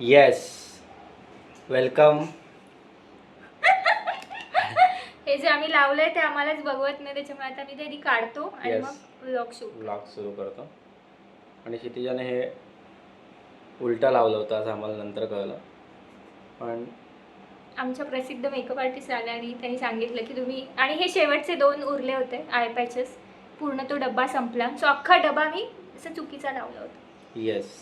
Yes welcome हे जे आम्ही लावलंय ते आम्हालाच बघवत नाही त्याच्यामुळे आता मी ते काढतो आणि Yes. मग व्लॉग शूट ब्लॉग सुरू करतो. आणि क्षितिजाने हे उलटं लावलं होतं असं आम्हाला नंतर कळलं. पण आमच्या प्रसिद्ध मेकअप आर्टिस्ट आले आणि त्यांनी सांगितलं की तुम्ही आणि हे शेवटचे दोन उरले होते आय पॅचेस पूर्ण तो डब्बा संपला. सो अख्खा डबा मी असं चुकीचा लावला होता. येस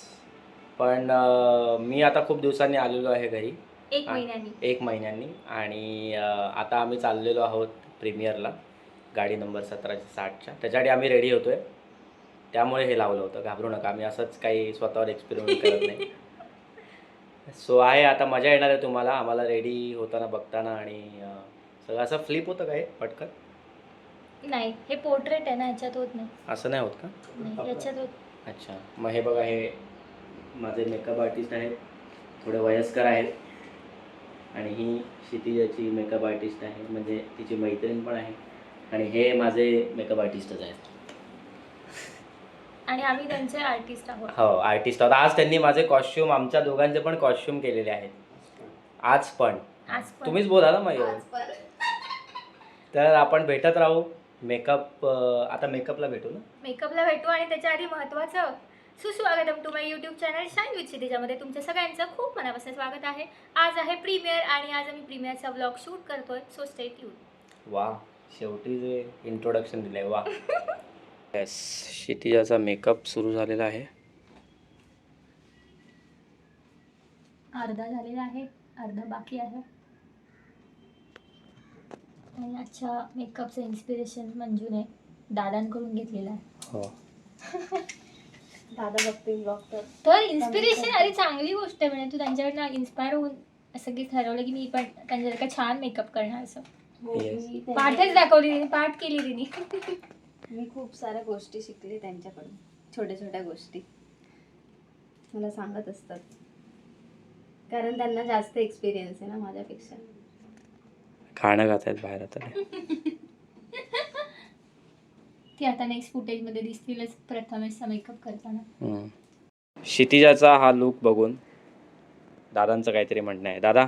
पण अं, मी आता खूप दिवसांनी आलेलो आहे घरी. एक. महिन्यानी. एक महिन्यांनी. आणि अं, आता आम्ही चाललेलो आहोत प्रीमियरला गाडी नंबर सतराशे साठच्या. त्याच्यासाठी आम्ही रेडी होतोय. त्यामुळे हे लावलं होतं. घाबरू नका. आम्ही असंच काही स्वतःवर एक्सपेरिमेंट करत नाही. सो आहे आता मजा येणार आहे तुम्हाला. आम्हाला रेडी होताना बघताना आणि अं, सगळं असं फ्लिप होतं काय पटकन? नाही. हे पोर्ट्रेट आहे ना ह्याच्यात होत नाही. असं नाही होत का? नाही याच्यात होत. अच्छा. मग हे बघा हे माझे मेकअप आर्टिस्ट आहेत थोडे वयस्कर आहेत. आणि ही क्षितिजाची मेकअप आर्टिस्ट आहे म्हणजे तिची मैत्रीण पण आहे. आणि हे माझे मेकअप आर्टिस्टच आहेत. आणि आम्ही त्यांचे आर्टिस्ट आहोत. हो आर्टिस्ट आहोत. आज त्यांनी माझे कॉस्ट्युम आमच्या दोघांचे पण कॉस्ट्युम केलेले आहेत. आज पण. आज पण. तुम्हीच बोला ना मग येऊन. तर आपण भेटत राहू. मेकअप आता मेकअपला भेटू ना? मेकअपला भेटू आणि त्याच्या आधी महत्त्वाचं सुस्वागतम to my YouTube channel shine with त्याच्यामध्ये तुमच्या सगळ्यांचं खूप मनापासून स्वागत आहे. आज आहे प्रीमियर आणि आज आम्ही प्रीमियरचा ब्लॉग शूट करतोय सो स्टे ट्यून वा शेवटी जे इंट्रोडक्शन दिलंय वा. येस क्षितिजाचा मेकअप सुरू झालेला आहे. अर्धा झालेला आहे अर्धा बाकी आहे. आणि आजच्या मेकअपचं इन्स्पिरेशन मंजूने दादांकडून घेतलेलं आहे. हो. दादा बघते ब्लॉग तर तर इन्स्पिरेशन अरे चांगली गोष्ट आहे म्हणजे तू त्यांच्याकडनं इन्स्पायर होऊन असं की ठरवलं की मी पण त्यांच्यासारखा छान मेकअप करणार असं. हो, Yes. मी त्यांच्या- पाठच दाखवली तिने पाठ केली तिने. मी खूप साऱ्या गोष्टी शिकले त्यांच्याकडून छोट्या छोट्या गोष्टी. मला सांगत असतात. कारण त्यांना जास्त एक्सपिरियन्स आहे ना माझ्यापेक्षा. खाणं खात आहेत बाहेर आता ती. आता नेक्स्ट फुटेजमध्ये दिसतीलच प्रथमेशचा मेकअप करताना. क्षितिजाचा हा लुक बघून दादांचं काहीतरी म्हणणं आहे. दादा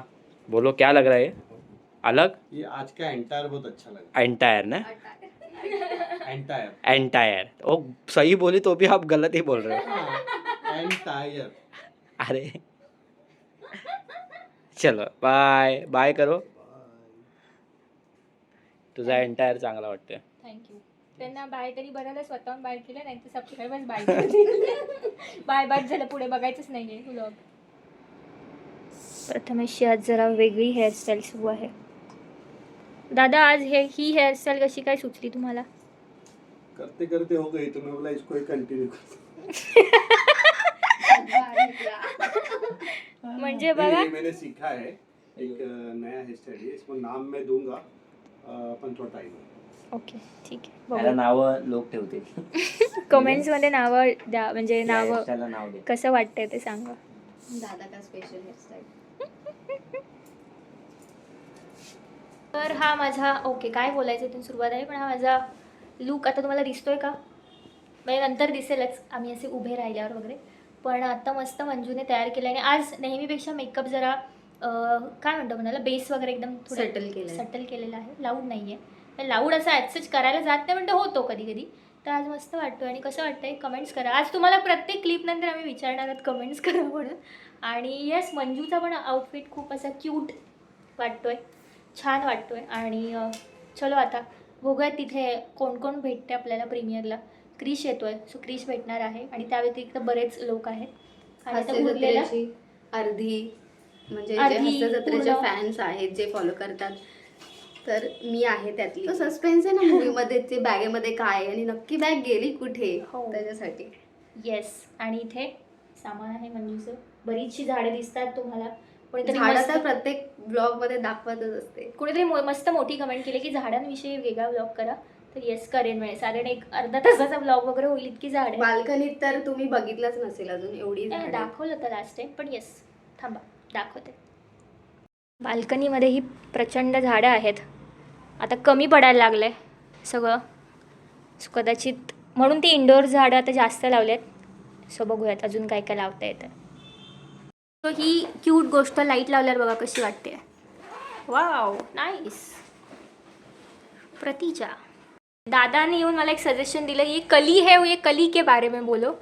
बोलो क्या लग रहा है अलग? ये आज का एंटायर बहुत अच्छा लगा एंटायर ना? एंटायर एंटायर ओ सही बोली तो भी आप गलत ही बोल रहे हो. एंटायर अरे. चलो बाय बाय करो. तुझा एंटायर चांगला वाटतोय. थँक्यू त्यांना बाय तरी बघायला स्वतःहून बाय केलं नाही तर सबस्क्रायबर्स बाय बाय बाय झालं पुढे बघायचंच नाही आहे व्लॉग प्रथमेशची आज जरा वेगळी हेअरस्टाईल सुरू आहे. दादा आज हे ही हेअरस्टाईल कशी काय सुचली तुम्हाला? करते करते हो गई तो मैं बोला इसको ही कंटिन्यू कर म्हणजे बघा. मैंने सीखा है एक नया हेयर स्टाइल है इसको नाम मैं दूंगा अ, पण थोड़ा टाइम ओके ठीक त्याला आहे नावं लोक ठेवतील कमेंट्समध्ये नावं द्या म्हणजे नावं हेअरस्टाईलला नाव दे. कसं वाटतंय ते सांगा. दादा का स्पेशल हेअरस्टाईल तर हा माझा ओके काय बोलायचं इथून सुरुवात आहे पण हा माझा लूक आता तुम्हाला दिसतोय का? म्हणजे नंतर दिसेलच आम्ही असे उभे राहिल्यावर वगैरे. पण आता मस्त मंजूने तयार केलं आणि आज नेहमीपेक्षा मेकअप जरा अं, काय म्हणतो म्हणाला बेस वगैरे एकदम Settle केलंय. सटल केलेला आहे लाऊड नाही आहे लाऊड असं ॲचच करायला जात नाही म्हणतो होतो कधी कधी तर आज मस्त वाटतो आणि कसं वाटतंय? कमेंट्स करा. आज तुम्हाला प्रत्येक क्लिपनंतर आम्ही विचारणार आहोत कमेंट्स करा म्हणून. आणि येस मंजूचा पण आउटफिट खूप असा क्यूट वाटतोय. छान वाटतोय. आणि चलो आता बघूयात तिथे कोण कोण भेटते आपल्याला प्रीमियरला. क्रिश येतोय. सो क्रिश भेटणार आहे. आणि त्या व्यतिरिक्त बरेच लोक आहेत. आणि अर्धी म्हणजे. फॅन्स आहेत जे फॉलो करतात तर मी आहे त्यातली. तो सस्पेन्स आहे ना मूवीमध्ये ते बॅगेमध्ये काय आहे आणि नक्की बॅग गेली कुठे? हो. त्याच्यासाठी. येस आणि इथे सामान आहे मंजूचं बरीचशी झाडे दिसतात तुम्हाला. कोणीतरी झाडं मस्त- तर प्रत्येक ब्लॉगमध्ये दाखवतच असते. कोणीतरी मो- मस्त मोठी कमेंट केली की झाडांविषयी वेगळा ब्लॉग करा. तर येस करेन म्हणजे साधारण एक अर्धा तासाचा ब्लॉग वगैरे होईल इतकी झाड बाल्कनीत तर तुम्ही बघितलंच नसेल अजून एवढी. दाखवलं होतं लास्ट टाइम पण येस थांबा. दाखवते. बाल्कनीमध्ये ही प्रचंड झाडं आहेत. आता कमी पडायला लागलं आहे सगळं. सो कदाचित म्हणून ती इंडोर झाडं आता जास्त लावली आहेत सो बघूयात अजून काय काय लावता येतं. तो ही क्यूट गोष्ट लाइट लावल्यावर बघा कशी वाटते. वाव नाईस प्रतीजा. दादाने येऊन मला एक सजेशन दिलं ये कली है ये कली के बारे में बोलो.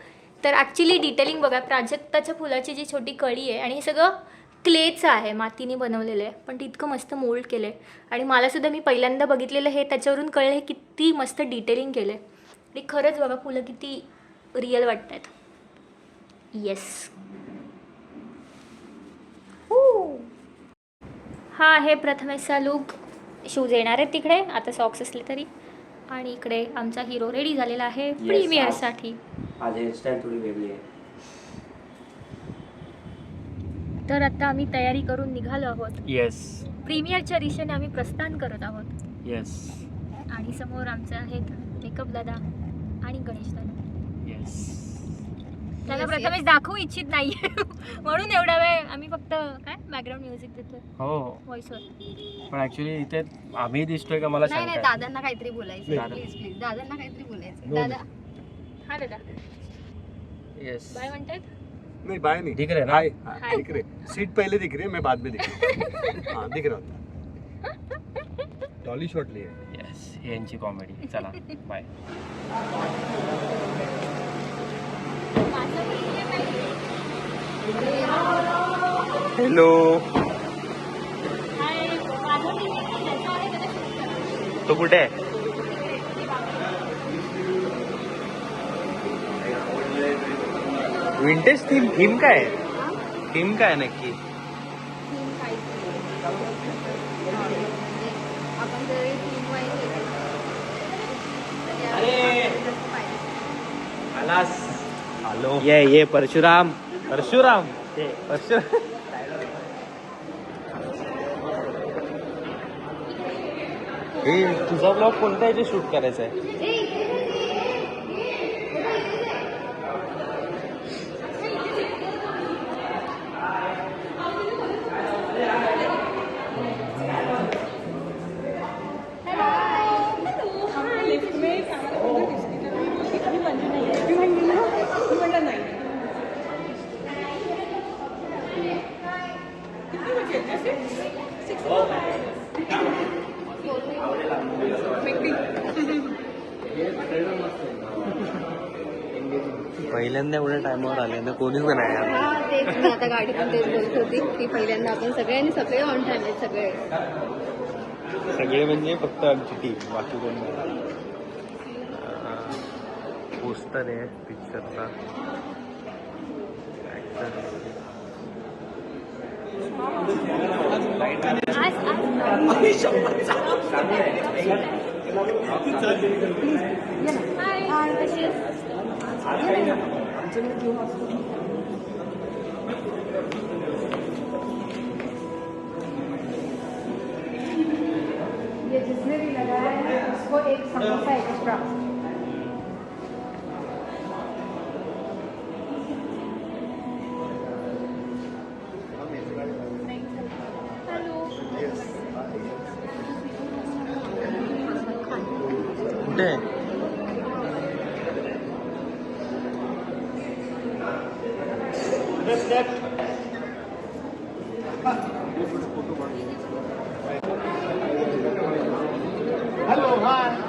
तर ॲक्च्युली डिटेलिंग बघा प्राजक्ताच्या फुलाची जी छोटी कळी आहे आणि हे सगळं क्लेचं आहे मातीने बनवलेलं आहे. पण ते इतकं मस्त मोल्ड केलं आहे आणि मलासुद्धा मी पहिल्यांदा बघितलेलं हे त्याच्यावरून कळलं हे किती मस्त डिटेलिंग केलं आहे आणि खरंच बघा फुलं किती रिअल वाटत आहेत येस हा आहे प्रथमेशचा लुक शूज येणार आहेत तिकडे. आता सॉक्स असले तरी. आणि इकडे आमचा हिरो रेडी झालेला आहे प्रीमियरसाठी आज हेअरस्टाईल थोडी वेगळी आहे. तर आता आम्ही तयारी करून निघालो आहोत. येस प्रीमियरच्या दिशेने आम्ही प्रस्थान करत आहोत. येस आणि समोर आमचे आहेत मेकअप दादा आणि गणेश दादा. येस त्याला Yes, प्रथमेश दाखवू इच्छित नाहीये. म्हणून एवढा वेळ आम्ही फक्त काय बॅकग्राऊंड म्युझिक देतोय. हो. व्हॉइसवर पण ऍक्च्युली इथे आम्ही दिसतोय का मला नाही नाही. दादांना काहीतरी बोलायचं दादा. प्लीज प्लीज दादांना काहीतरी बोलायचं दादा. हा दादा. Yes. बाय म्हणतात नहीं बाय नहीं। दिख रहे ना? हाय हाँ, दिख रहे सीट पहले दिख रही है मैं बाद में दिख रहा हूँ। हाँ दिख रहा होता डॉली शॉट लिए। येस ही। यांची कॉमेडी चला बाय हॅलो तो कुठे आहे विंटेज थीम थीम काय थीम काय नक्की? आपण जर हॅलो ये ये परशुराम. परशुराम. परशुराम. हे तुझा ब्लॉग कोणत्या याचे शूट करायचा आहे पहिल्यांदा एवढ्या टायमावर आले ना कोणीच नाही आलं. हा तेच मी आता गाडीतून तेच बोलत होती की पहिल्यांदा आपण सगळ्यांनी सगळे ऑन टाइम आहेत सगळे. सगळे म्हणजे फक्त आमची टीम बाकी कोण नाही. पोस्टर आहे पिक्चरचा ये जिसने भी लगाया है उसको एक समोसा एक्स्ट्रा कुठे आहे? हॅलो हाय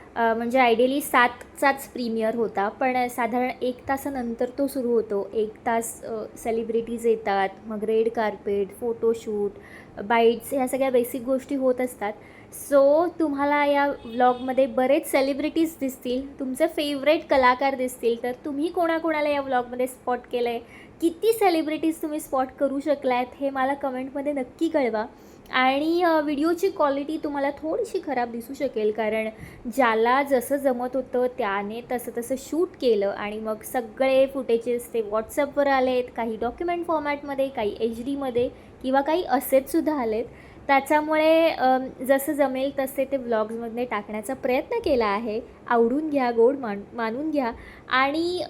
म्हणजे आयडियली सातचाच प्रीमियर होता. पण साधारण एक तासानंतर तो सुरू होतो. एक तास सेलिब्रिटीज येतात मग रेड कार्पेट फोटोशूट बाईट्स ह्या सगळ्या बेसिक गोष्टी होत असतात. सो तुम्हाला या व्लॉगमध्ये बरेच सेलिब्रिटीज दिसतील. तुमचे फेवरेट कलाकार दिसतील. तर तुम्ही कोणाकोणाला या व्लॉगमध्ये स्पॉट केलं आहे किती सेलिब्रिटीज तुम्ही स्पॉट करू शकलात हे मला कमेंटमध्ये नक्की कळवा. आणि व्हिडिओची क्वालिटी तुम्हाला थोडीशी खराब दिसू शकेल कारण ज्याला जसं जमत होतं त्याने तसं तसं शूट केलं आणि मग सगळे फुटेजेस ते व्हॉट्सअपवर आलेत काही डॉक्युमेंट फॉर्मॅटमध्ये काही एच डीमध्ये किंवा काही असेचसुद्धा आलेत. त्याच्यामुळे जसं जमेल तसे ते व्लॉग्समध्ये टाकण्याचा प्रयत्न केला आहे. आवडून घ्या गोड मान मानून घ्या. आणि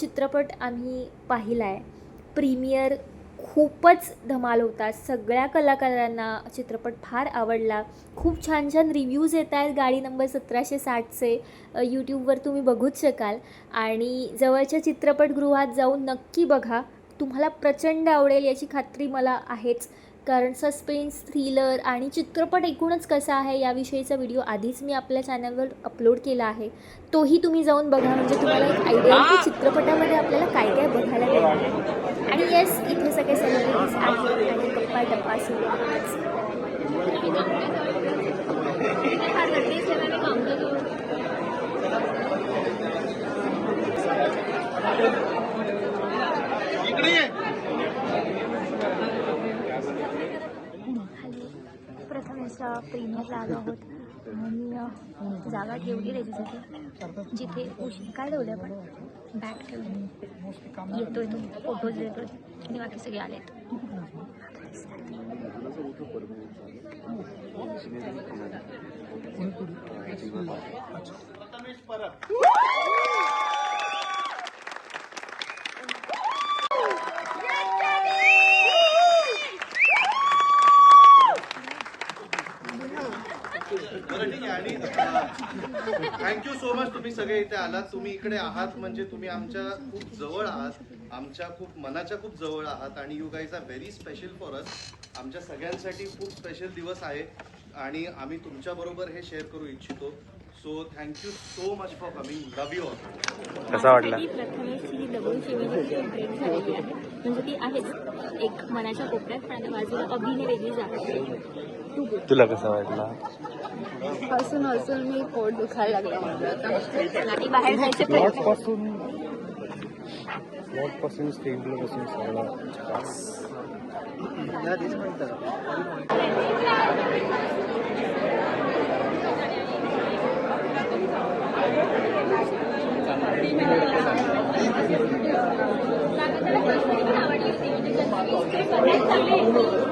चित्रपट आम्ही पाहिला आहे प्रीमियर खूपच धमाल होता. सगळ्या कलाकारांना चित्रपट फार आवडला. खूप छान छान रिव्ह्यूज येत आहेत. गाडी नंबर सतराशे साठचे. यूट्यूबवर तुम्ही बघूच शकाल. आणि जवळच्या चित्रपटगृहात जाऊन नक्की बघा. तुम्हाला प्रचंड आवडेल याची खात्री मला आहेच. कारण सस्पेन्स थ्रिलर आणि चित्रपट एकूणच कसा आहे याविषयीचा व्हिडिओ आधीच मी आपल्या चॅनलवर अपलोड केला आहे. तोही तुम्ही जाऊन बघा म्हणजे तुम्हाला एक आयडिया की चित्रपटामध्ये आपल्याला काय काय बघायला मिळणार आणि येस इथे सगळे सेलिब्रिटीज आहेत आणि गप्पा टप्पा सुरू आमच्या प्रथमेश आलो आहोत. आणि जागा ठेवली त्याच्यासाठी. जिथे उशी काय ठेवलं आपण? बॅग ठेवली येतोय तो. फोटोज देतोय. आणि बाकी सगळे आलेत परब थँक्यू सो मच तुम्ही सगळे इथे आलात. तुम्ही इकडे आहात म्हणजे तुम्ही आमच्या खूप जवळ आहात. आमच्या खूप मनाच्या खूप जवळ आहात. आणि you guys are very special for us आमच्या सगळ्यांसाठी खूप स्पेशल दिवस आहे. आणि आम्ही तुमच्या बरोबर हे शेअर करू इच्छितो. So thank you so much for coming love you all कसा वाटला? ही झालेली आहे. म्हणजे ती आहेच एक मनाच्या कोपऱ्यात पण आता बाजूला अभिने वेगळी जागा तू बोल. तुला कसा वाटला? हसून हसून मी पोट दुखायला लागलं आता आणि बाहेर जायचे प्रयत्नपासून पासून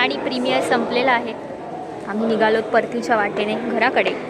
आणि प्रीमियर संपलेला आहे. आम्ही निघालो परतीच्या वाटेने घराकडे.